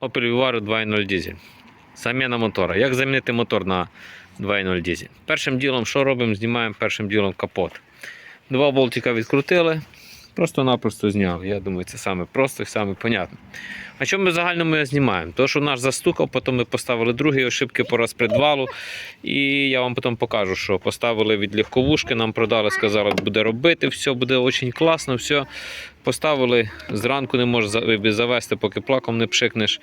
Opel Vivaro 2.0 дизель. Заміна мотора. Як замінити мотор на 2.0 дизель? Першим ділом, що робимо? Знімаємо першим ділом капот. Два болтика відкрутили, просто-напросто зняли. Я думаю, це саме просто і саме понятно. А що ми в загальному знімаємо? То, що наш застукав, потім ми поставили другі ошибки по розпредвалу. І я вам потім покажу, що поставили від легковушки, нам продали, сказали, буде робити, все буде дуже класно, все. Поставили, зранку не можеш завести, поки плаком не пшикнеш.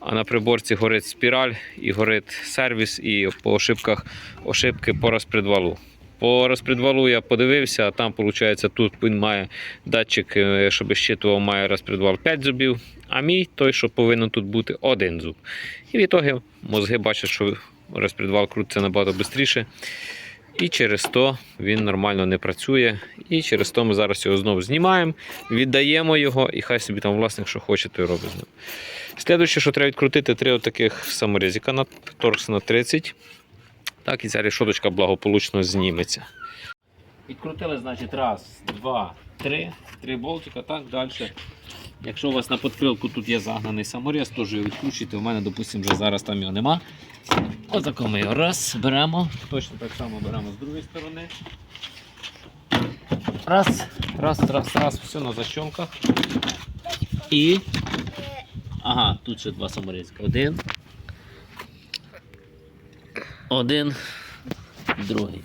А на приборці горить спіраль і горить сервіс, і по ошибках ошибки по розпредвалу. По розпредвалу я подивився, а там, виходить, тут він має датчик, е, щоб щитував, має розпредвал 5 зубів, а мій той, що повинен тут бути один зуб. І в ітогі мозги бачать, що розпредвал крутиться набагато швидше. І через то він нормально не працює. І через то ми зараз його знову знімаємо, віддаємо його, і хай собі там власник, що хоче, то й робить з ним. Слідуюче, що треба відкрутити, три отаких саморізика на торкс на 30. Так, і ця решоточка благополучно зніметься. Відкрутили, значить, раз, два, три, три болтика, так далі. Якщо у вас на подкрилку тут є загнаний саморіз, теж його відкручуйте. У мене, допустимо, вже зараз там його нема. Отако ми його раз беремо. Точно так само беремо з другої сторони. Раз, раз, раз, раз, все на защёмках. І. Ага, тут ще два саморізка. Один. Один. Другий.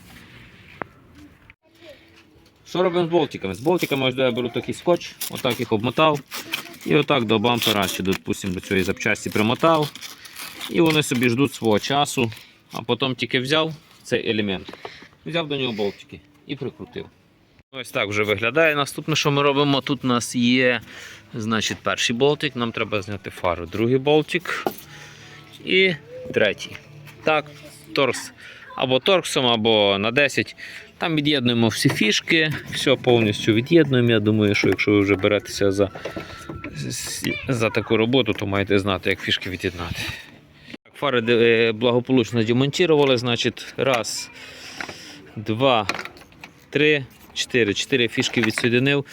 Що робимо з болтиками? З болтиками я беру такий скотч, отак їх обмотав. І отак до бампера, чи допустим, до цієї запчасті примотав. І вони собі ждуть свого часу. А потім тільки взяв цей елемент, взяв до нього болтики і прикрутив. Ось так вже виглядає. Наступне, що ми робимо, тут у нас є значить, перший болтик, нам треба зняти фару. Другий болтик і третій. Так, торкс або торксом, або на 10. Там від'єднуємо всі фішки, все повністю від'єднуємо. Я думаю, що якщо ви вже беретеся за, за таку роботу, то маєте знати, як фішки від'єднати. Фари е, благополучно демонтували, значить, раз, два, три, чотири. Чотири фішки відсоединив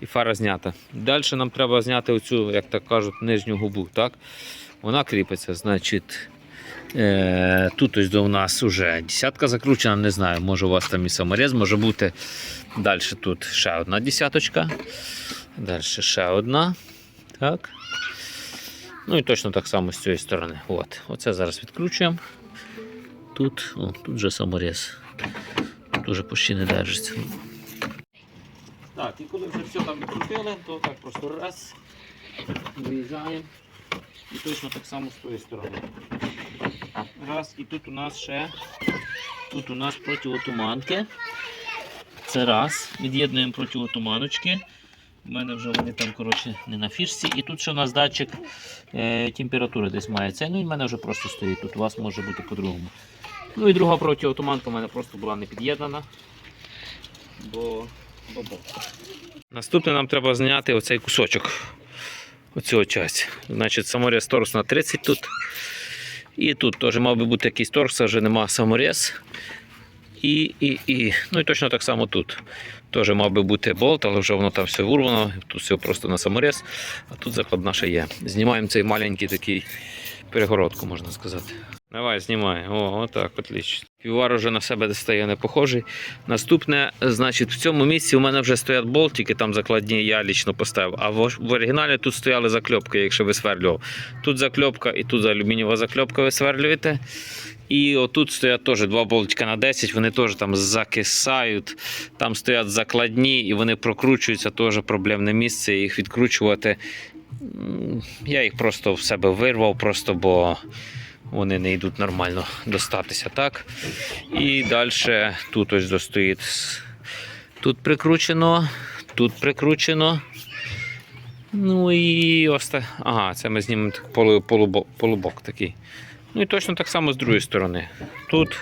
і фара знята. Далі нам треба зняти оцю, як так кажуть, нижню губу. Так? Вона кріпиться, значить. Е, тут ось до нас вже десятка закручена, не знаю, може у вас там і саморез, може бути. Далі тут ще одна десяточка. Далі ще одна. Так. Ну і точно так само з цієї сторони. От. Оце зараз відкручуємо. Тут, о, тут вже саморез. Тут вже почти не держиться. Так, і коли вже все там відкрутили, то так просто раз. Виїжджаємо. І точно так само з тої сторони. Раз, і тут у нас ще тут у нас протиотуманки. Це раз. Від'єднуємо протиотуманочки. У мене вже вони там коротше, не на фішці. І тут ще у нас датчик е, температури десь має це. Ну і в мене вже просто стоїть. Тут у вас може бути по-другому. Ну і друга протиотуманка у мене просто була не під'єднана. Бо, бо, бо. Наступне нам треба зняти оцей кусочок. Оцю часть. Значить, саморез на 30 тут. І тут теж мав би бути якийсь торкс, це вже нема саморез. І, і, і. Ну і точно так само тут. Теж мав би бути болт, але вже воно там все урвано, тут все просто на саморез, а тут закладна ще є. Знімаємо цей маленький такий перегородку, можна сказати. Давай, знімай. О, отак, отлично. Півар уже на себе стає не похожий. Наступне, значить, в цьому місці у мене вже стоять болтики, там закладні я лічно поставив. А в, оригіналі тут стояли закльопки, якщо висверлював. Тут закльопка і тут алюмінієва закльопка висверлюєте. І отут стоять теж два болтика на 10, вони теж там закисають, там стоять закладні і вони прокручуються, теж проблемне місце, їх відкручувати. Я їх просто в себе вирвав, просто бо вони не йдуть нормально достатися. так. І далі тут ось достоїть. Тут прикручено, тут прикручено. Ну і оста... Ага, це ми знімемо полу... полубок, полубок такий. Ну і точно так само з другої сторони. Тут,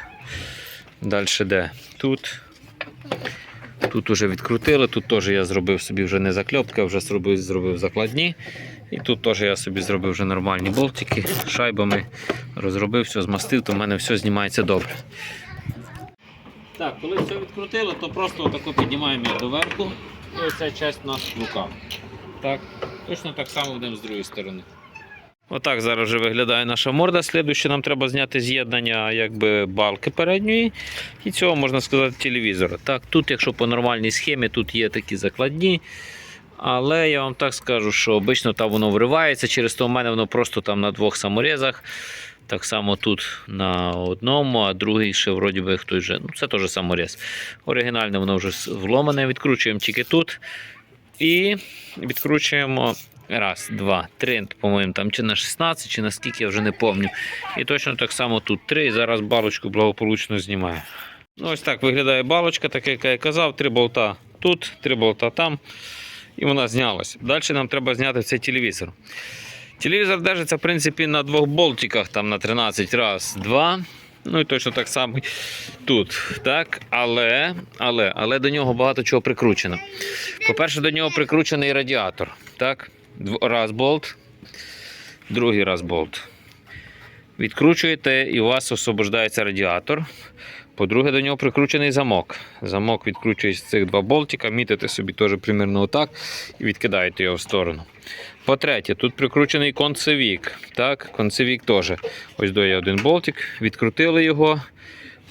далі де? Тут. Тут уже відкрутили, тут теж я зробив собі вже не закльопки, а вже зробив, зробив закладні. І тут теж я собі зробив вже нормальні болтики шайбами. Розробив, все змастив, то в мене все знімається добре. Так, коли все відкрутили, то просто отако піднімаємо його доверху. І оця частина в руках. Так, точно так само будемо з другої сторони. Отак зараз вже виглядає наша морда. Слідуюче нам треба зняти з'єднання якби балки передньої і цього можна сказати телевізора. Так, тут, якщо по нормальній схемі, тут є такі закладні. Але я вам так скажу, що обично там воно вривається, через то в мене воно просто там на двох саморізах. Так само тут на одному, а другий ще вроді би хтось вже. Ну, це теж саморіз. Оригінальне воно вже вломане. Відкручуємо тільки тут. І відкручуємо раз, два, три, по-моєму, там чи на 16, чи на скільки, я вже не пам'ятаю. І точно так само тут три. І зараз балочку благополучно знімаю. Ну, ось так виглядає балочка, так як я казав, три болта тут, три болта там. І вона знялася. Далі нам треба зняти цей телевізор. Телевізор держиться, в принципі, на двох болтиках, там на 13 раз, два. Ну і точно так само тут. Так? Але, але, але до нього багато чого прикручено. По-перше, до нього прикручений радіатор. Так? Раз болт, другий раз болт. Відкручуєте і у вас освобождається радіатор. По-друге, до нього прикручений замок. Замок відкручує з цих два болтика, мітите собі теж примерно отак і відкидаєте його в сторону. По-третє, тут прикручений концевік. Так, концевік теж. Ось є один болтик, відкрутили його.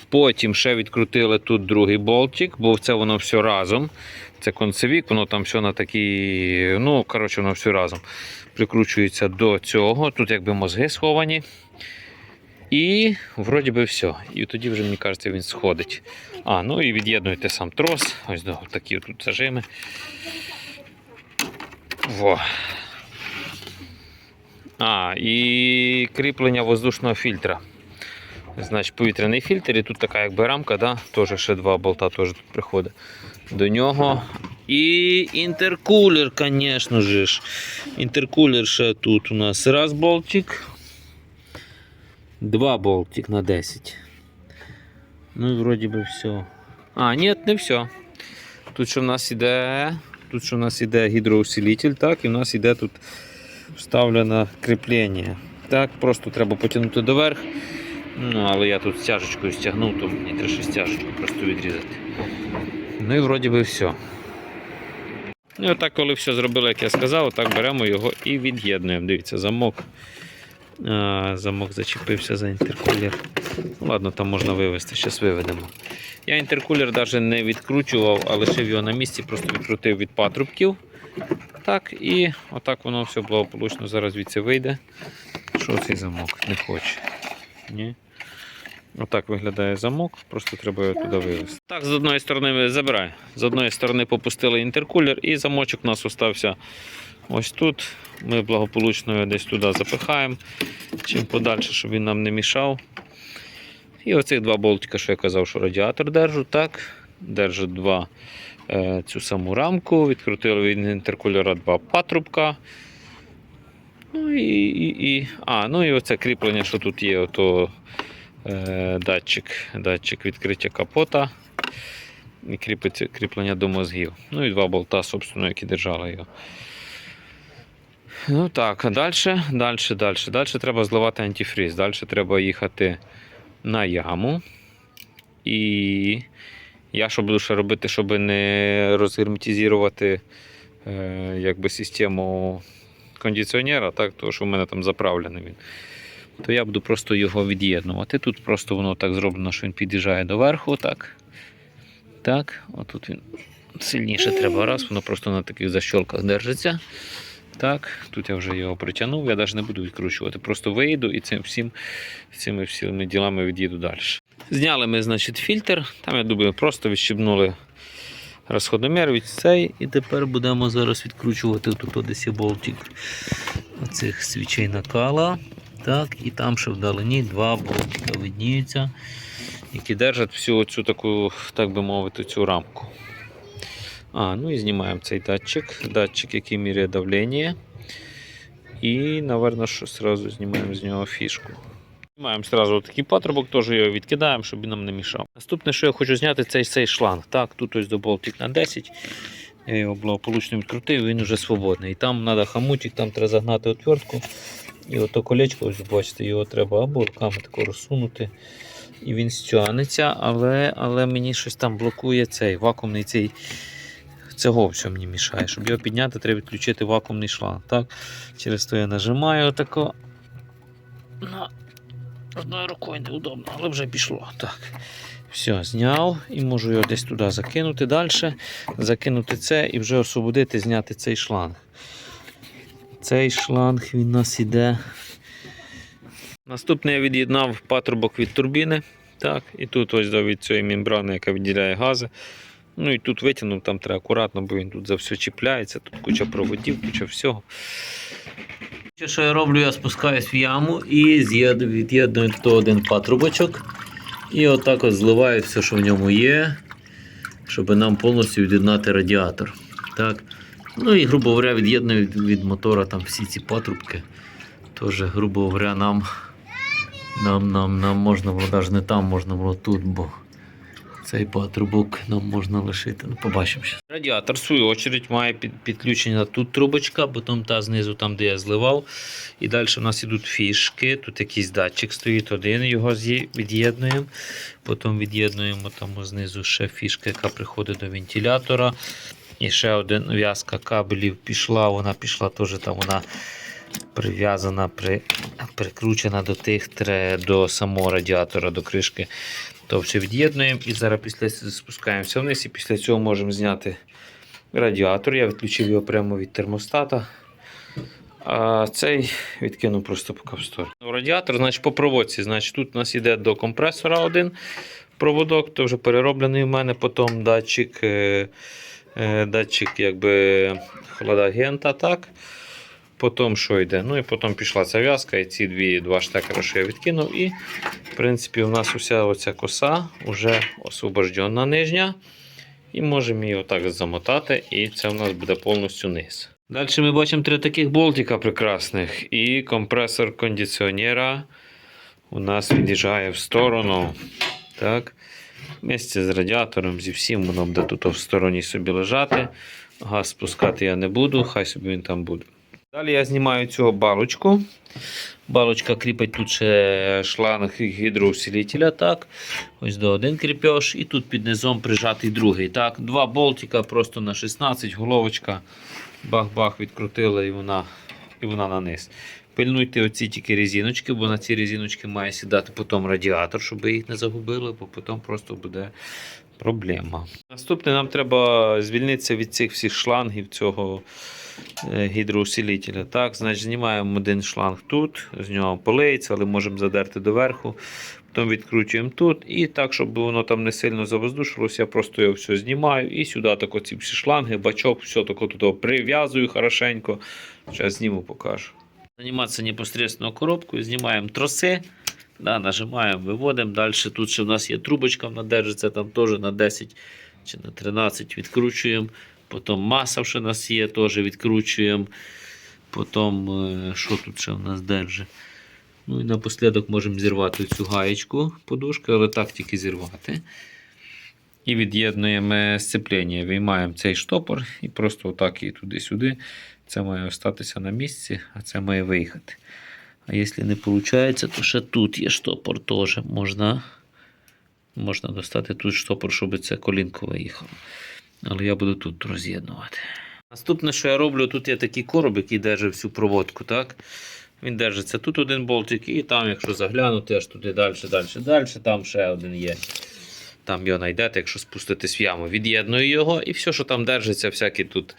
Потім ще відкрутили тут другий болтик, бо це воно все разом. Це концевік, воно там все на такі. Ну, коротше, воно все разом. Прикручується до цього. Тут якби мозги сховані. І вроді би все. І тоді вже, мені кажеться, він сходить. А, ну і від'єднуєте сам трос. Ось до такі тут зажими. Во. А, і кріплення воздушного фільтра. Значить, повітряний фільтр, і тут така якби рамка, да? теж ще два болта теж тут приходить до нього. І інтеркулер, звісно ж. Інтеркулер ще тут у нас раз болтик. Два болтик на 10. Ну і вроді би все. А, ні, не все. Тут що в нас іде. Тут що в нас іде гідроусилитель, так, і в нас іде тут вставлене кріплення. Так, просто треба потягнути доверх. Ну, але я тут стяжечкою стягнув, то мені треба ще стяжечку просто відрізати. Ну і вроді би все. Ну, І отак, коли все зробили, як я сказав, отак беремо його і від'єднуємо. Дивіться, замок. А, замок зачепився за інтеркулер. Ну, ладно, там можна вивезти, зараз виведемо. Я інтеркулер навіть не відкручував, а лишив його на місці, просто відкрутив від патрубків. Так, і отак воно все благополучно зараз звідси вийде. Що цей замок? Не хоче. Ні. Отак виглядає замок, просто треба його туди вивезти. Так, з одної сторони забирай. З одної сторони попустили інтеркулер, і замочок у нас остався ось тут. Ми благополучно його десь туди запихаємо, чим подальше, щоб він нам не мішав. І оцих два болтика, що я казав, що радіатор держу, так. Держу два е, цю саму рамку, відкрутили від інтеркулера два патрубка. Ну і, і, і, а, ну і оце кріплення, що тут є, ото датчик, датчик відкриття капота. І кріплення до мозгів. Ну і два болта, собственно, які держали його. Ну так, далі, далі, далі. Далі треба зливати антифріз. Далі треба їхати на яму. І я що буду ще робити, щоб не розгерметизувати е, систему кондиціонера, так, тому що в мене там заправлений він. То я буду просто його від'єднувати. Тут просто воно так зроблено, що він під'їжджає до верху. Так. Так, отут він сильніше треба раз, воно просто на таких защолках держиться. Так, тут я вже його притягнув, я навіть не буду відкручувати. Просто вийду і цим всім, цими всіми ділами від'їду далі. Зняли ми, значить, фільтр. Там, я думаю, просто відщебнули розходомір від цей. І тепер будемо зараз відкручувати тут десь болтик оцих свічей накала. Так, і там ще вдалині два болтика видніються, які держать всю цю таку, так би мовити, цю рамку. А, ну і знімаємо цей датчик, датчик, який міряє давлення. І, напевно, що одразу знімаємо з нього фішку. Знімаємо одразу такий патрубок, теж його відкидаємо, щоб він нам не мішав. Наступне, що я хочу зняти, це цей шланг. Так, тут ось до болтик на 10. Я його благополучно відкрутив, він вже свободний. І там треба хамутик, там треба загнати отвертку. І ото колечко, ось бачите, його треба або руками тако розсунути. І він стягнеться, але, але мені щось там блокує цей вакуумний цей цього все мені мішає. Щоб його підняти, треба відключити вакуумний шланг. Так? Через то я нажимаю отако. На одною рукою неудобно, але вже пішло. Так. Все, зняв і можу його десь туди закинути далі, закинути це і вже освободити, зняти цей шланг. Цей шланг він нас іде. Наступне я від'єднав патрубок від турбіни. Так, і тут ось до від цієї мембрани, яка відділяє гази. Ну і тут витягнув, там треба акуратно, бо він тут за все чіпляється, тут куча проводів, куча всього. Що я роблю, я спускаюсь в яму і від'єдную тут один патрубочок. І отак от зливаю все, що в ньому є, щоб нам повністю від'єднати радіатор. Так. Ну і, грубо говоря, від'єдную від, мотора там всі ці патрубки. Теж, грубо говоря, нам, нам, нам, нам можна було навіть не там, можна було тут, бо цей патрубок нам можна лишити. Ну, побачимо ще. Радіатор, в свою очередь, має під, підключення тут трубочка, потім та знизу, там, де я зливав. І далі у нас йдуть фішки. Тут якийсь датчик стоїть один, його від'єднуємо. Потім від'єднуємо там знизу ще фішка, яка приходить до вентилятора. І ще один в'язка кабелів пішла, вона пішла теж там вона прив'язана, при, прикручена до тих до самого радіатора, до кришки. То все від'єднуємо і зараз після спускаємося вниз і після цього можемо зняти радіатор. Я відключив його прямо від термостата. А цей відкинув просто поки в сторону. Ну, Радіатор, значить, по проводці. Значить, тут у нас йде до компресора один проводок, то вже перероблений у мене, потім датчик, е, датчик якби хладагента, так. Потім що йде? Ну і потім пішла ця в'язка, і ці дві, два штекера, що я відкинув. І, в принципі, у нас уся оця коса вже освобождена нижня. І можемо її отак замотати, і це у нас буде повністю низ. Далі ми бачимо три таких болтика прекрасних. І компресор кондиціонера у нас від'їжджає в сторону. Так. Вместе з радіатором, зі всім воно буде тут в стороні собі лежати. Газ спускати я не буду, хай собі він там буде. Далі я знімаю цю балочку. Балочка кріпить тут ще шланг гідроусилителя. Так. Ось до один кріпеж, і тут під низом прижатий другий. Так. Два болтика просто на 16, головочка. Бах-бах, відкрутили і вона, і вона на низ. Пильнуйте оці тільки резиночки, бо на ці резиночки має сідати потім радіатор, щоб їх не загубили, бо потім просто буде проблема. Наступне нам треба звільнитися від цих всіх шлангів цього е, гідроусилителя. Так, значить, знімаємо один шланг тут, з нього полиється, але можемо задерти доверху. Потім відкручуємо тут. І так, щоб воно там не сильно завоздушилося, я просто його все знімаю. І сюди так оці всі шланги, бачок, все тако тут прив'язую хорошенько. Зараз зніму, покажу. Займатися непосредственно коробкою, знімаємо троси. Да, нажимаємо, виводимо. Далі тут ще в нас є трубочка, вона держиться там теж на 10 чи на 13 відкручуємо. Потім маса ще у нас є, теж відкручуємо. Потім, е, що тут ще в нас держить? Ну і напослідок можемо зірвати цю гаєчку подушки, але так тільки зірвати. І від'єднуємо сцеплення. Виймаємо цей штопор і просто отак і туди-сюди. Це має остатися на місці, а це має виїхати. А якщо не виходить, то ще тут є штопор теж. Можна, можна достати тут штопор, щоб це колінко виїхало. Але я буду тут роз'єднувати. Наступне, що я роблю, тут є такий короб, який держить всю проводку. так? Він держиться тут один болтик, і там, якщо заглянути, аж туди далі, далі, далі, там ще один є. Там його знайдете, якщо спуститись в яму. Від'єдную його, і все, що там держиться, всякі тут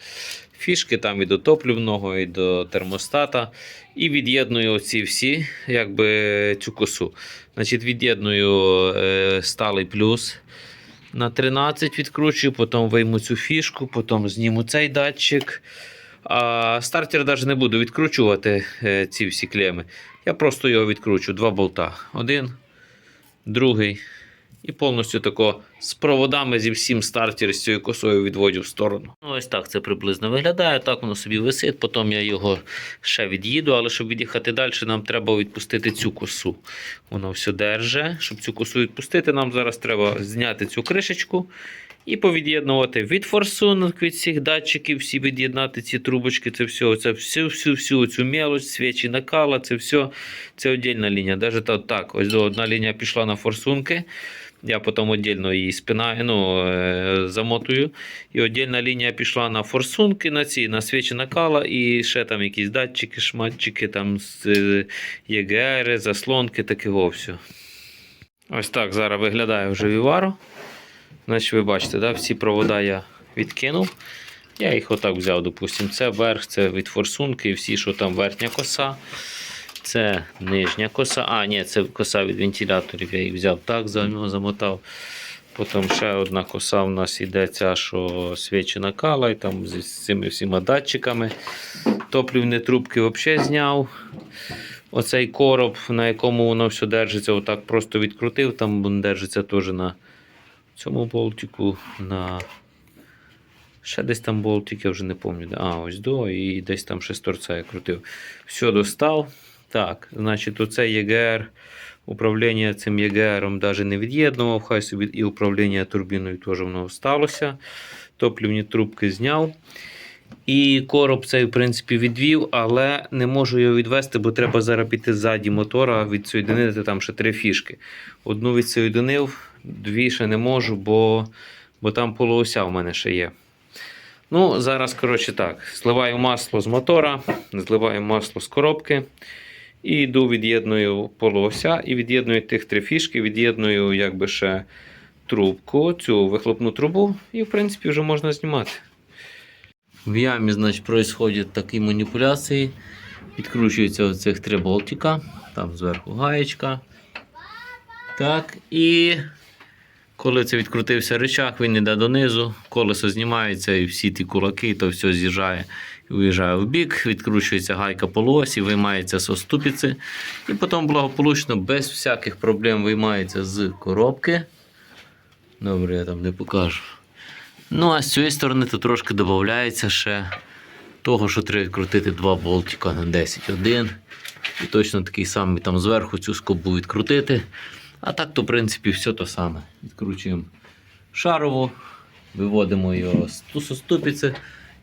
фішки, там і до топлівного, і до термостата. І від'єдную оці всі, якби цю косу. Значить, від'єдную е, сталий плюс на 13 відкручую, потім вийму цю фішку, потім зніму цей датчик. А стартер навіть не буду відкручувати е, ці всі клеми. Я просто його відкручу. Два болта. Один, другий. І повністю тако з проводами зі всім стартер з цією косою відводю в сторону. Ну, ось так це приблизно виглядає. Так воно собі висить. Потім я його ще від'їду, але щоб від'їхати далі, нам треба відпустити цю косу. Воно все держить. Щоб цю косу відпустити, нам зараз треба зняти цю кришечку і повід'єднувати від форсунок, від всіх датчиків, всі від'єднати ці трубочки, це все, це всю, всю, всю цю мелоч, свічі накала, це все, це віддільна лінія. Навіть так, ось одна лінія пішла на форсунки. Я потім віддільно її спинаю, ну, е, замотую. І віддільна лінія пішла на форсунки, на ці, на свічі накала, і ще там якісь датчики, шматчики, там е, ЄГР, заслонки, такого все. Ось так зараз виглядає вже Vivaro. Значить, ви бачите, да, всі провода я відкинув. Я їх отак взяв, допустимо, це верх, це від форсунки, всі, що там верхня коса. Це нижня коса. А, ні, це коса від вентиляторів. Я їх взяв так, за нього замотав. Потім ще одна коса в нас йде ця, що свічі накала, і там з з цими всіма датчиками. Топлівні трубки взагалі зняв. Оцей короб, на якому воно все держиться, отак просто відкрутив. Там він держиться теж на цьому болтику, на Ще десь там болтик, я вже не пам'ятаю. А, ось до, і десь там ще з торця я крутив. Все достав. Так, значить, оце ЄГР. Управління цим ЄГРом навіть не від'єднував, хай собі і управління турбіною теж воно сталося. Топлівні трубки зняв. І короб цей, в принципі, відвів, але не можу його відвести, бо треба зараз піти ззаді мотора, відсоєдинити там ще три фішки. Одну відсоєдинив, дві ще не можу, бо, бо там полуося в мене ще є. Ну, зараз, коротше, так. Зливаю масло з мотора, зливаю масло з коробки. І йду, від'єдную полося, і від'єдную тих три фішки, від'єдную якби ще трубку, цю вихлопну трубу, і, в принципі, вже можна знімати. В ямі, значить, происходять такі маніпуляції. Відкручуються оцих три болтика, там зверху гаєчка. Так, і коли це відкрутився рычаг, він йде донизу, колесо знімається і всі ті кулаки, то все з'їжджає і уїжджає в бік, відкручується гайка по лосі, виймається з оступиці. І потім благополучно, без всяких проблем виймається з коробки. Добре, я там не покажу. Ну, а з цієї сторони то трошки додається ще того, що треба відкрутити два болтика на 10 один. І точно такий самий там зверху цю скобу відкрутити. А так, то, в принципі, все то саме. Відкручуємо шарову, виводимо його з тусоступиці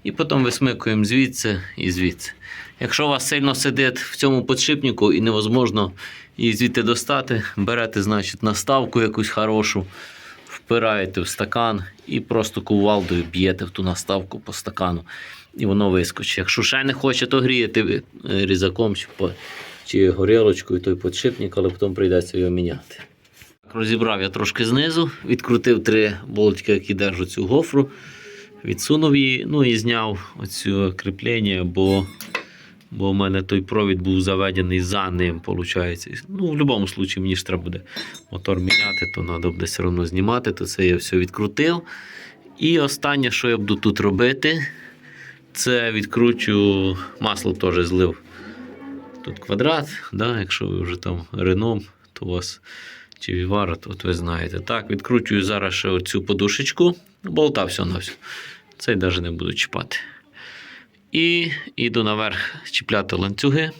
і потім висмикуємо звідси і звідси. Якщо у вас сильно сидить в цьому підшипнику і невозможно її звідти достати, берете, значить, наставку якусь хорошу, впираєте в стакан і просто кувалдою б'єте в ту наставку по стакану. І воно вискочить. Якщо ще не хоче, то грієте е, різаком чи, по, чи горілочкою той підшипник, але потім прийдеться його міняти. Розібрав я трошки знизу, відкрутив три болтики, які держать цю гофру, відсунув її, ну і зняв оцю кріплення, бо, бо в мене той провід був заведений за ним. Виходить. Ну, в будь-якому випадку мені ж треба буде мотор міняти, то треба буде все одно знімати, то це я все відкрутив. І останнє, що я буду тут робити, це відкручу масло теж злив. Тут квадрат, да, якщо ви вже там реном, то у вас чи от ви знаєте. Так, відкручую зараз ще оцю подушечку, болта все на все. Цей навіть не буду чіпати. І йду наверх чіпляти ланцюги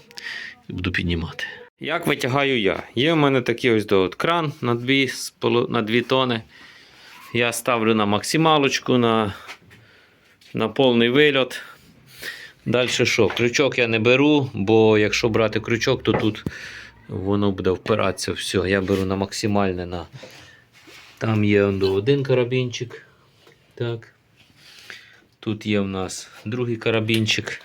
і буду піднімати. Як витягаю я? Є в мене такий ось до от кран на 2, на 2 тони. Я ставлю на максималочку, на, на повний вильот. Далі що? Крючок я не беру, бо якщо брати крючок, то тут воно буде впиратися все. Я беру на максимальне. На... Там є один карабінчик. Так. Тут є в нас другий карабінчик.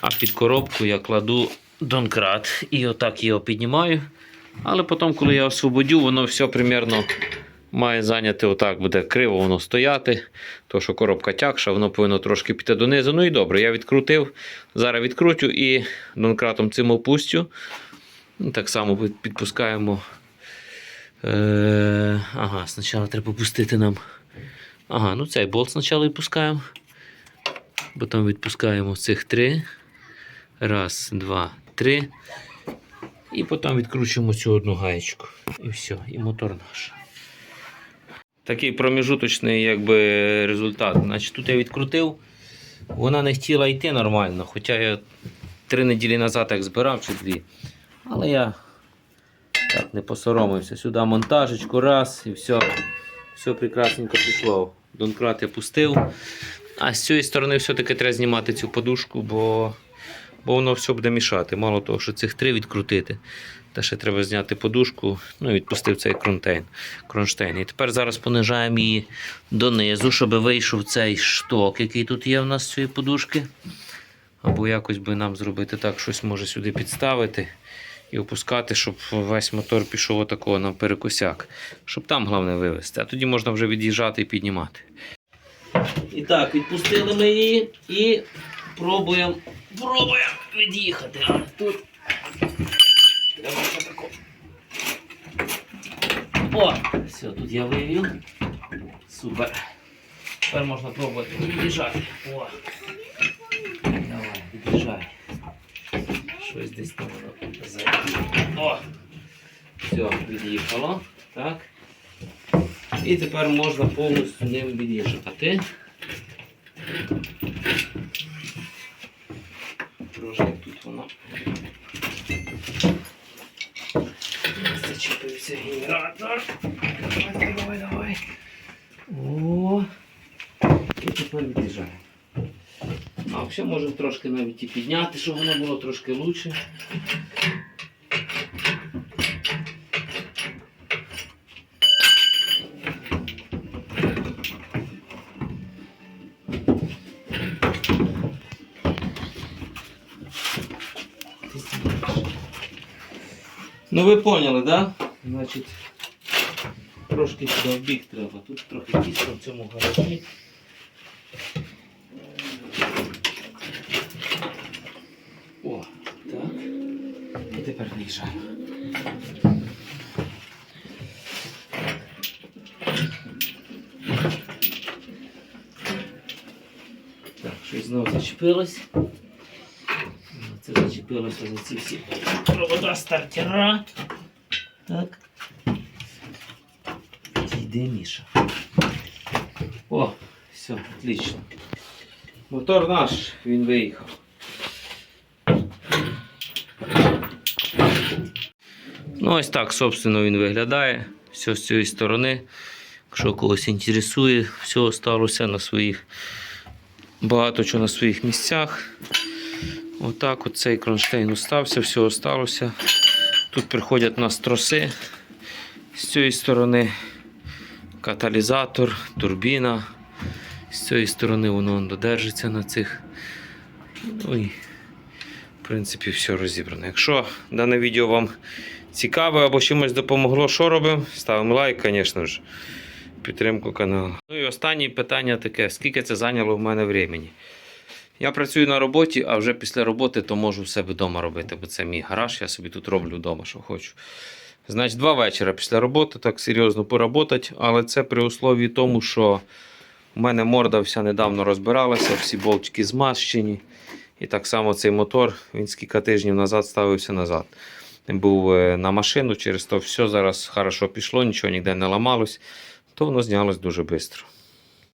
А під коробку я кладу донкрат і отак його піднімаю. Але потім, коли я освободю, воно все примерно має зайняти отак, буде криво воно стояти. То, що коробка тягша, воно повинно трошки піти донизу. Ну і добре, я відкрутив. Зараз відкрутю і донкратом цим опустю. Ну, Так само підпускаємо. Е, ага, спочатку треба пустити нам. Ага, ну цей болт спочатку відпускаємо. Потім відпускаємо цих три. Раз, два, три. І потім відкручуємо цю одну гаєчку. І все, і мотор наш. Такий проміжуточний якби, результат. Значить, тут я відкрутив. Вона не хотіла йти нормально, хоча я три неділі назад як збирав чи дві. Але я так не посоромився. Сюди монтажечку, раз і все. Все прекрасненько пішло. Донкрат я пустив. А з цієї сторони все-таки треба знімати цю подушку, бо, бо воно все буде мішати. Мало того, що цих три відкрутити. Та ще треба зняти подушку, ну і відпустив цей кронштейн. кронштейн. І тепер зараз понижаємо її донизу, щоб вийшов цей шток, який тут є в нас з цієї подушки. Або якось би нам зробити так, щось може сюди підставити і опускати, щоб весь мотор пішов отакого на перекосяк. Щоб там головне вивезти. А тоді можна вже від'їжджати і піднімати. І так, відпустили ми її і пробуємо, пробуємо від'їхати. А тут. О, все, тут я вивів. Супер. Тепер можна пробувати від'їжджати. О. Давай, від'їжджай. Щось десь там зараз. О! Все, від'їхало. Так. І тепер можна повністю ним від'їжджати. Трошки тут воно. Зачепився генератор. Давай, давай, давай. О. І тепер від'їжджаємо. Взагалі можемо трошки навіть і підняти, щоб воно було трошки краще. Ну ви поняли? Да? Значить, трошки сюди в бік треба. Тут трохи тісно в цьому гаражі. О, так. І тепер виїжджаємо. Так, щось знову зачепилось. Це зачепилося за ці всі провода стартера. Так. Йде Міша. О, все, отлично. Мотор наш, він виїхав. Ну, ось так, собственно, він виглядає. Все з цієї сторони. Якщо когось інтересує, все осталося на своїх багато чого на своїх місцях. Отак от цей кронштейн устався, все осталося. Тут приходять у нас троси з цієї сторони, каталізатор, турбіна. З цієї сторони воно додержиться на цих. Ну і, в принципі, все розібрано. Якщо дане відео вам цікаве або чимось допомогло, що робимо, ставимо лайк, звісно ж. Підтримку каналу. Ну і останнє питання таке: скільки це зайняло в мене времени? Я працюю на роботі, а вже після роботи то можу в себе вдома робити, бо це мій гараж, я собі тут роблю вдома, що хочу. Значить, два вечора після роботи так серйозно поработати, але це при услові тому, що у мене морда вся недавно розбиралася, всі болтики змащені. І так само цей мотор, він скільки тижнів назад ставився назад. Був е, на машину, через то все зараз хорошо пішло, нічого ніде не ламалось, то воно знялось дуже швидко.